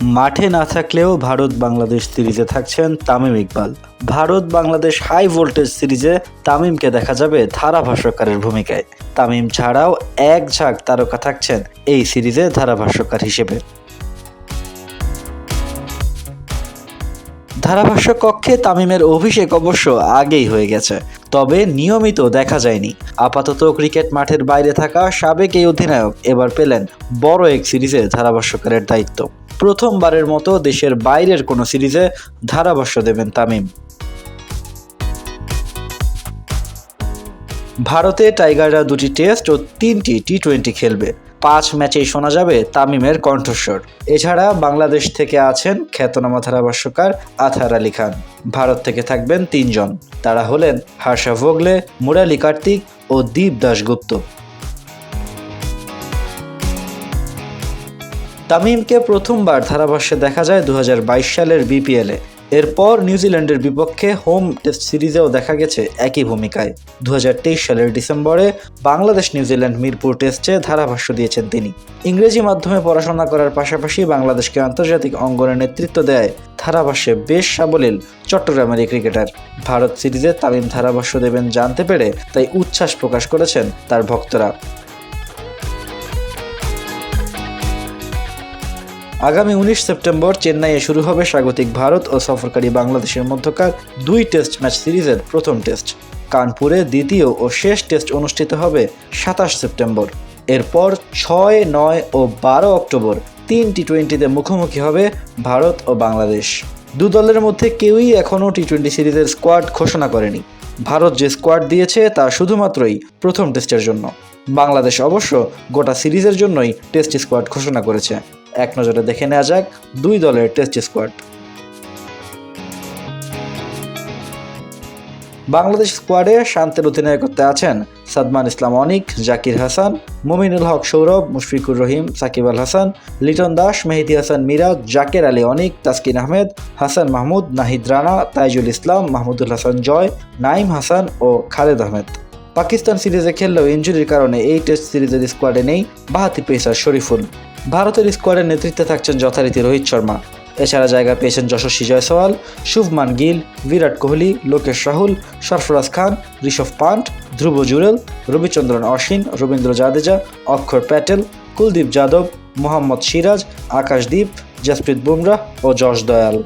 মাঠে না থাকলেও ভারত বাংলাদেশ সিরিজে থাকছেন তামিম ইকবাল। ভারত বাংলাদেশ হাই ভোল্টেজ সিরিজে তামিমকে দেখা যাবে ধারাভাষ্যকারের ভূমিকায়। তামিম ছাড়াও এক ঝাঁক তারকা থাকছেন এই সিরিজে ধারাভাষ্যকার হিসেবে। ধারাভাষ্য কক্ষে তামিমের অভিষেক অবশ্য আগেই হয়ে গেছে, তবে নিয়মিত দেখা যায়নি। আপাতত ক্রিকেট মাঠের বাইরে থাকা সাবেক এই অধিনায়ক এবার পেলেন বড় এক সিরিজে ধারাভাষ্যকারের দায়িত্ব। প্রথমবারের মতো দেশের বাইরের কোনো সিরিজে ধারাভাষ্য দেবেন তামিম। ভারতে টাইগাররা দুটি টেস্ট ও তিনটি টি টোয়েন্টি খেলবে। পাঁচ ম্যাচেই শোনা যাবে তামিমের কণ্ঠস্বর। এছাড়া বাংলাদেশ থেকে আছেন খ্যাতনামা ধারাভাষ্যকার আথার আলী খান। ভারত থেকে থাকবেন তিনজন। তারা হলেন হার্ষা ভোগলে, মুরালি কার্তিক ও দীপ দাশগুপ্ত। তামিমকে প্রথমবার ধারাভাষ্যে দেখা যায় দুহাজার বাইশ সালের বিপিএলে। এরপর নিউজিল্যান্ডের বিপক্ষে হোম টেস্ট সিরিজেও দেখা গেছে একই ভূমিকায়। দুহাজার তেইশ সালের ডিসেম্বরে বাংলাদেশ নিউজিল্যান্ড মিরপুর টেস্টে ধারাভাষ্য দিয়েছেন তিনি। ইংরেজি মাধ্যমে পড়াশোনা করার পাশাপাশি বাংলাদেশকে আন্তর্জাতিক অঙ্গনে নেতৃত্ব দেয় ধারাভাষ্যে বেশ সাবলীল চট্টগ্রামের ক্রিকেটার। ভারত সিরিজে তামিম ধারাভাষ্য দেবেন জানতে পেরে তাই উচ্ছ্বাস প্রকাশ করেছেন তার ভক্তরা। আগামী উনিশ সেপ্টেম্বর চেন্নাইয়ে শুরু হবে স্বাগতিক ভারত ও সফরকারী বাংলাদেশের মধ্যকার দুই টেস্ট ম্যাচ সিরিজের প্রথম টেস্ট। কানপুরে দ্বিতীয় ও শেষ টেস্ট অনুষ্ঠিত হবে সাতাশ সেপ্টেম্বর। এরপর ছয়, নয় ও বারো অক্টোবর তিন টি টোয়েন্টিতে মুখোমুখি হবে ভারত ও বাংলাদেশ। দু দলের মধ্যে কেউই এখনও টি টোয়েন্টি সিরিজের স্কোয়াড ঘোষণা করেনি। ভারত যে স্কোয়াড দিয়েছে তা শুধুমাত্রই প্রথম টেস্টের জন্য। বাংলাদেশ অবশ্য গোটা সিরিজের জন্যই টেস্ট স্কোয়াড ঘোষণা করেছে। এক নজরে দেখে নেওয়া যাক দুই দলের টেস্ট স্কোয়াড। বাংলাদেশ স্কোয়াডে শান্তের অধিনায়কত্বে আছেন সাদমান ইসলাম অনিক, জাকির হাসান, মুমিনুল হক সৌরভ, মুশফিকুর রহিম, সাকিব আল হাসান, লিটন দাস, মেহেদি হাসান মিরাজ, জাকের আলী অনিক, তাসকিন আহমেদ, হাসান মাহমুদ, নাহিদ রানা, তাইজুল ইসলাম, মাহমুদুল হাসান জয় নাইম হাসান ও খালেদ আহমেদ। পাকিস্তান সিরিজে খেললেও ইঞ্জুরির কারণে এই টেস্ট সিরিজের স্কোয়াডে নেই বাহাতি পেসার শরীফুল। ভারতের স্কোয়াডের নেতৃত্বে থাকছেন যথারীতি রোহিত শর্মা। এছাড়া জায়গা পেয়েছেন যশস্বী জয়সওয়াল, শুভমান গিল, বিরাট কোহলি, লোকেশ রাহুল, সরফরাজ খান, ঋষভ পান্ট, ধ্রুব জুরেল, রবিচন্দ্রন অশ্বিন, রবীন্দ্র জাদেজা, অক্ষর প্যাটেল, কুলদীপ যাদব, মোহাম্মদ সিরাজ, আকাশদীপ, জসপ্রীত বুমরাহ ও যশ দয়াল।